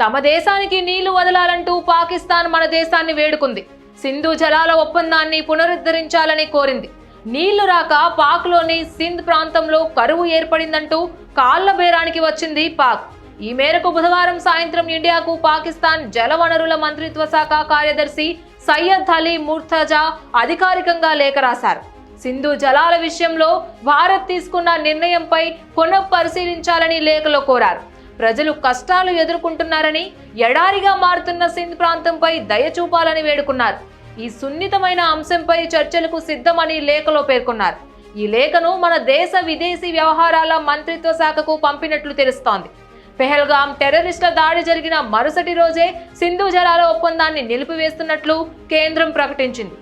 తమ దేశానికి నీళ్ళు వదలాలంటూ పాకిస్తాన్ మన దేశాన్ని వేడుకుంది. సింధు జలాల ఒప్పందాన్ని పునరుద్ధరించాలని కోరింది. నీళ్ళు రాక పాక్లోని సింధ్ ప్రాంతంలో కరువు ఏర్పడిందంటూ కాళ్ళ బేరానికి వచ్చింది పాక్. ఈ మేరకు బుధవారం సాయంత్రం ఇండియాకు పాకిస్తాన్ జలవనరుల మంత్రిత్వ శాఖ కార్యదర్శి సయ్యద్ అలీ ముర్తజా అధికారికంగా లేఖ రాశారు. సింధు జలాల విషయంలో భారత్ తీసుకున్న నిర్ణయంపై పునః పరిశీలించాలని లేఖలో కోరారు. ప్రజలు కష్టాలు ఎదుర్కొంటున్నారని ఎడారిగా మారుతున్న సింధ్ ప్రాంతంపై దయ చూపాలని వేడుకున్నారు. ఈ సున్నితమైన అంశంపై చర్చలకు సిద్ధమని లేఖలో పేర్కొన్నారు. ఈ లేఖను మన దేశ విదేశీ వ్యవహారాల మంత్రిత్వ శాఖకు పంపినట్లు తెలుస్తోంది. పెహల్గాం టెర్రరిస్టుల దాడి జరిగిన మరుసటి రోజే సింధు జలాల ఒప్పందాన్ని నిలిపివేస్తున్నట్లు కేంద్రం ప్రకటించింది.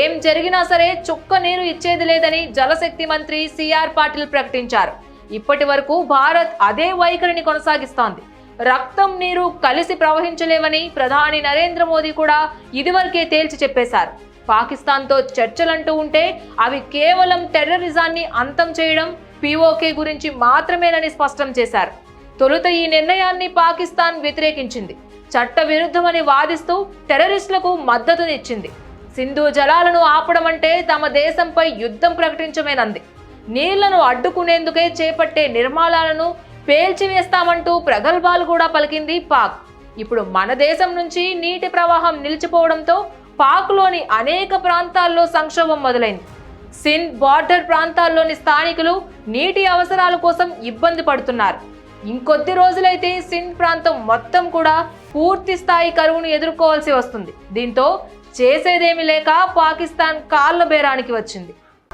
ఏం జరిగినా సరే చుక్క నీరు ఇచ్చేది లేదని జలశక్తి మంత్రి సిఆర్ పాటిల్ ప్రకటించారు. ఇప్పటి వరకు భారత్ అదే వైఖరిని కొనసాగిస్తోంది. రక్తం నీరు కలిసి ప్రవహించలేవని ప్రధాని నరేంద్ర మోదీ కూడా ఇదివరకే తేల్చి చెప్పేశారు. పాకిస్తాన్తో చర్చలంటూ ఉంటే అవి కేవలం టెర్రరిజాన్ని అంతం చేయడం పీఓకే గురించి మాత్రమేనని స్పష్టం చేశారు. తొలుత ఈ నిర్ణయాన్ని పాకిస్తాన్ వ్యతిరేకించింది. చట్ట విరుద్ధమని వాదిస్తూ టెర్రరిస్టులకు మద్దతునిచ్చింది. సింధు జలాలను ఆపడం అంటే తమ దేశంపై యుద్ధం ప్రకటించమేనంది. నీళ్ళను అడ్డుకునేందుకే చేపట్టే నిర్మాణాలను పేల్చివేస్తామంటూ ప్రగల్భాలు కూడా పలికింది పాక్. ఇప్పుడు మన దేశం నుంచి నీటి ప్రవాహం నిలిచిపోవడంతో పాక్లోని అనేక ప్రాంతాల్లో సంక్షోభం మొదలైంది. సిన్ బార్డర్ ప్రాంతాల్లోని స్థానికులు నీటి అవసరాల కోసం ఇబ్బంది పడుతున్నారు. ఇంకొద్ది రోజులైతే సింధ్ ప్రాంతం మొత్తం కూడా పూర్తి స్థాయి కరువును ఎదుర్కోవాల్సి వస్తుంది. దీంతో చేసేదేమీ లేక పాకిస్తాన్ కాళ్ళ బేరానికి వచ్చింది.